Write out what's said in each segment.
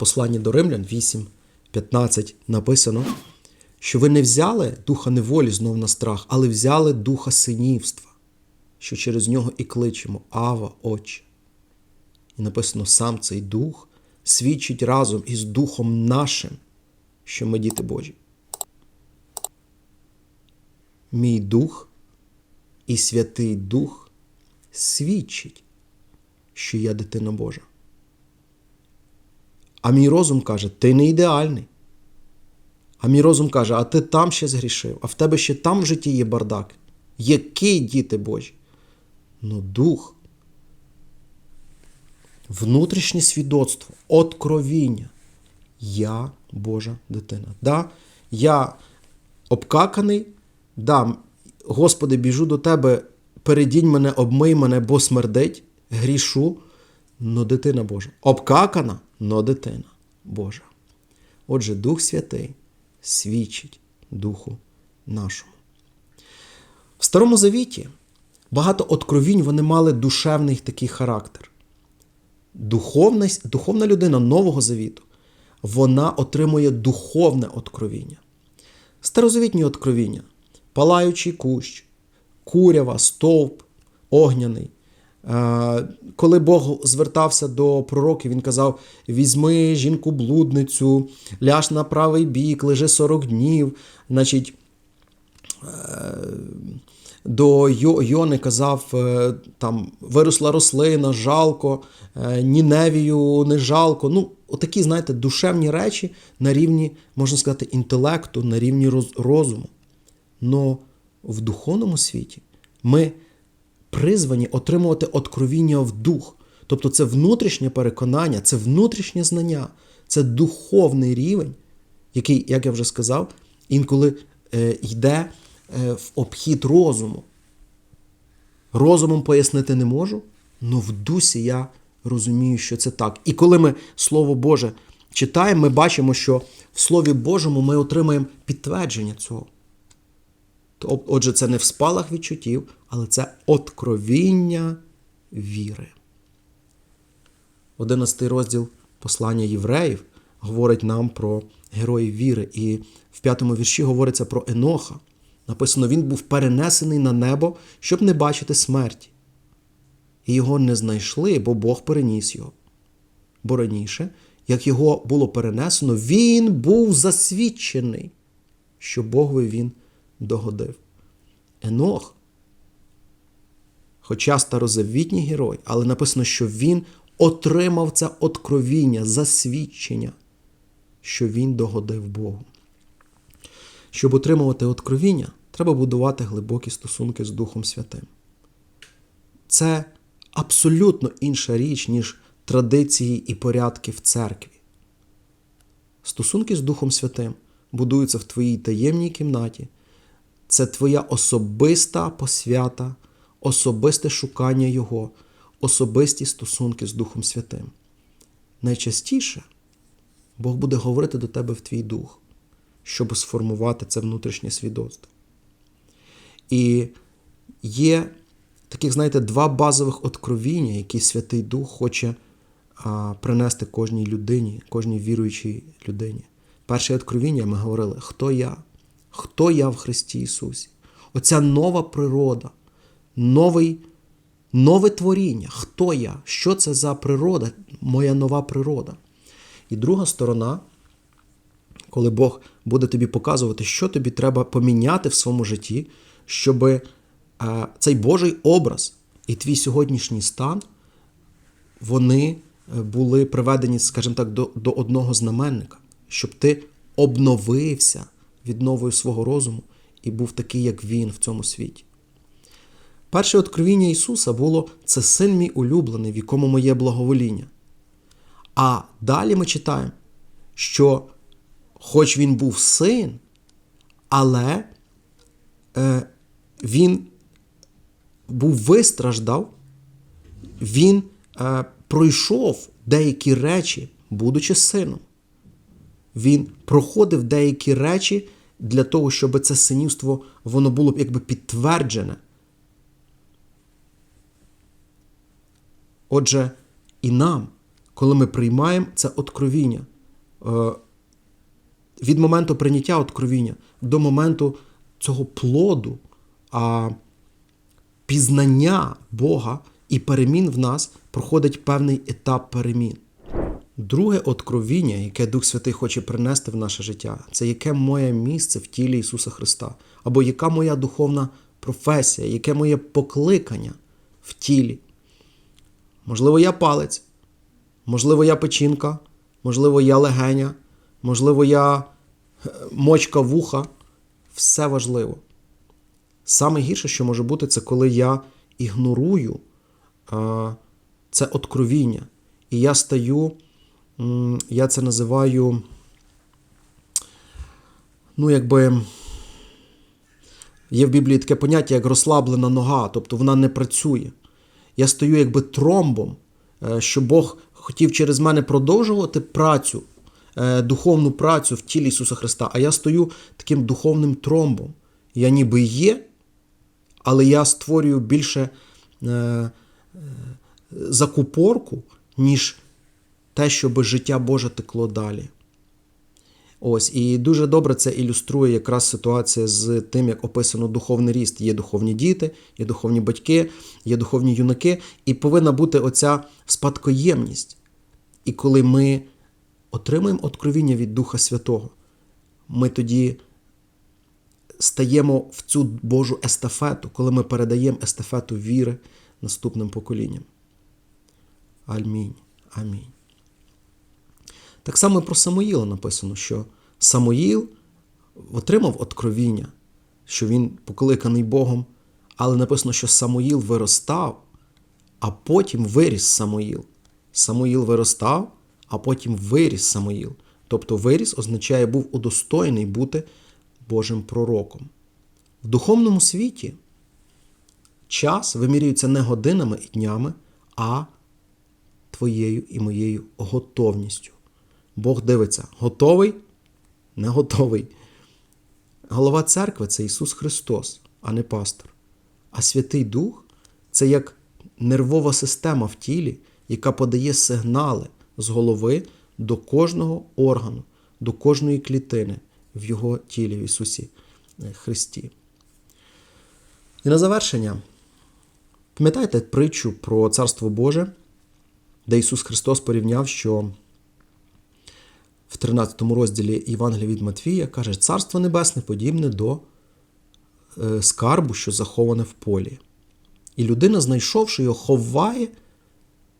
посланні до Римлян 8, 15 написано, що ви не взяли духа неволі знов на страх, але взяли духа синівства, що через нього і кличемо Ава, Отче. І написано: сам цей дух свідчить разом із Духом нашим, що ми діти Божі. Мій дух і Святий Дух свідчить, що я дитина Божа. А мій розум каже, ти не ідеальний. А мій розум каже, а ти там ще згрішив, а в тебе ще там в житті є бардак. Які діти Божі? Ну, дух, внутрішнє свідоцтво, откровіння. Я Божа дитина. Да, Я обкаканий, да, Господи, біжу до Тебе, передінь мене, обмий мене, бо смердить, грішу, но дитина Божа. Обкакана, но дитина Божа. Отже, Дух Святий свідчить Духу нашому. В Старому Завіті багато откровінь вони мали душевний такий характер. Духовна, духовна людина Нового Завіту, вона отримує духовне откровіння. Старозавітні откровіння палаючий кущ, курява, стовп, огняний. Е, Коли Бог звертався до пророків, він казав: візьми жінку-блудницю, ляж на правий бік, лежи 40 днів. Значить, е, до Йо- Йони казав, е, там виросла рослина, жалко, Ніневію не жалко. Ну, отакі, знаєте, душевні речі на рівні, можна сказати, інтелекту, на рівні розуму. Но в духовному світі ми призвані отримувати откровіння в дух. Тобто це внутрішнє переконання, це внутрішнє знання, це духовний рівень, який, як я вже сказав, інколи е, йде е, в обхід розуму. Розумом пояснити не можу, але в дусі я розумію, що це так. І коли ми Слово Боже читаємо, ми бачимо, що в Слові Божому ми отримаємо підтвердження цього. Отже, це не в спалах відчуттів, але це откровіння віри. 11 розділ послання євреїв говорить нам про героїв віри. І в п'ятому вірші говориться про Еноха. Написано, він був перенесений на небо, щоб не бачити смерті. І його не знайшли, бо Бог переніс його. Бо раніше, як його було перенесено, він був засвідчений, що Богові він догодив. Енох, хоча старозавітній герой, але написано, що він отримав це откровіння, засвідчення, що він догодив Богу. Щоб отримувати откровіння, треба будувати глибокі стосунки з Духом Святим. Це абсолютно інша річ, ніж традиції і порядки в церкві. Стосунки з Духом Святим будуються в твоїй таємній кімнаті. Це твоя особиста посвята, особисте шукання Його, особисті стосунки з Духом Святим. Найчастіше Бог буде говорити до тебе в твій дух, щоб сформувати це внутрішнє свідоцтво. І є таких, знаєте, два базових откровіння, які Святий Дух хоче а, принести кожній людині, кожній віруючій людині. Перше откровіння ми говорили, хто я? Хто я в Христі Ісусі? Оця нова природа, новий, нове творіння. Хто я? Що це за природа, моя нова природа? І друга сторона, коли Бог буде тобі показувати, що тобі треба поміняти в своєму житті, щоб е, цей Божий образ і твій сьогоднішній стан, вони е, були приведені, скажімо так, до, до одного знаменника, щоб ти обновився відновою свого розуму і був такий, як він в цьому світі. Перше откровіння Ісуса було це син мій улюблений, в якому моє благовоління. А далі ми читаємо, що хоч він був син, але е, він був вистраждав, він е, пройшов деякі речі, будучи сином. Він проходив деякі речі для того, щоб це синівство воно було б якби підтверджене. Отже, і нам, коли ми приймаємо це откровіння, е, від моменту прийняття откровіння до моменту цього плоду, а пізнання Бога і перемін в нас проходить певний етап перемін. Друге откровіння, яке Дух Святий хоче принести в наше життя, це яке моє місце в тілі Ісуса Христа, або яка моя духовна професія, яке моє покликання в тілі. Можливо, я палець, можливо, я печінка, можливо, я легеня, можливо, я е, мочка вуха. Все важливо. Саме гірше, що може бути, це коли я ігнорую а, це откровіння. І я стаю, я це називаю, ну, якби. Є в Біблії таке поняття, як розслаблена нога, тобто вона не працює. Я стою якби тромбом, е, що Бог хотів через мене продовжувати працю, е, духовну працю в тілі Ісуса Христа, а я стою таким духовним тромбом. Я ніби є, але я створюю більше е, закупорку, ніж те, щоб життя Боже текло далі. Ось, і дуже добре це ілюструє якраз ситуація з тим, як описано духовний ріст. Є духовні діти, є духовні батьки, є духовні юнаки, і повинна бути оця спадкоємність. І коли ми отримуємо откровіння від Духа Святого, ми тоді стаємо в цю Божу естафету, коли ми передаємо естафету віри наступним поколінням. Амінь. Амінь. Так само і про Самоїла написано, що Самоїл отримав откровіння, що він покликаний Богом, але написано, що Самоїл виростав, а потім виріс Самоїл. Самоїл виростав, а потім виріс Самоїл. Тобто виріс означає був удостоєний бути Божим пророком. В духовному світі час вимірюється не годинами і днями, а твоєю і моєю готовністю. Бог дивиться, готовий, не готовий. Голова церкви це Ісус Христос, а не пастор. А Святий Дух це як нервова система в тілі, яка подає сигнали з голови до кожного органу, до кожної клітини в Його тілі, в Ісусі Христі. І на завершення, пам'ятаєте притчу про Царство Боже, де Ісус Христос порівняв, що в 13 розділі Євангелія від Матвія каже, Царство Небесне подібне до е, скарбу, що заховане в полі. І людина, знайшовши його, ховає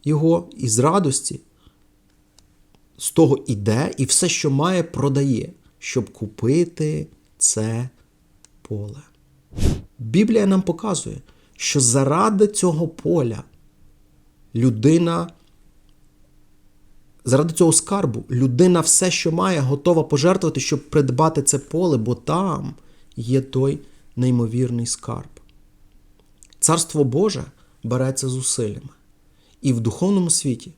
його із радості, з того іде і все, що має, продає, щоб купити це поле. Біблія нам показує, що заради цього поля людина Заради цього скарбу людина все, що має, готова пожертвувати, щоб придбати це поле, бо там є той неймовірний скарб. Царство Боже береться зусиллями. І в духовному світі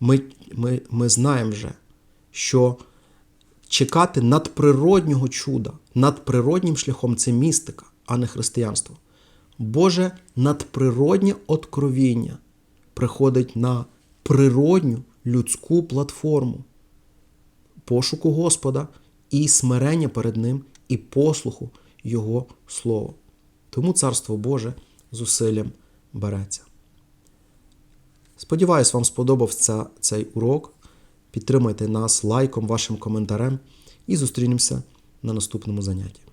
ми, ми, ми знаємо вже, що чекати надприроднього чуда, надприроднім шляхом це містика, а не християнство. Боже надприроднє откровіння приходить на природню людську платформу пошуку Господа і смирення перед Ним, і послуху Його Слова. Тому Царство Боже зусиллям береться. Сподіваюсь, вам сподобався цей урок. Підтримайте нас лайком, вашим коментарем і зустрінемося на наступному занятті.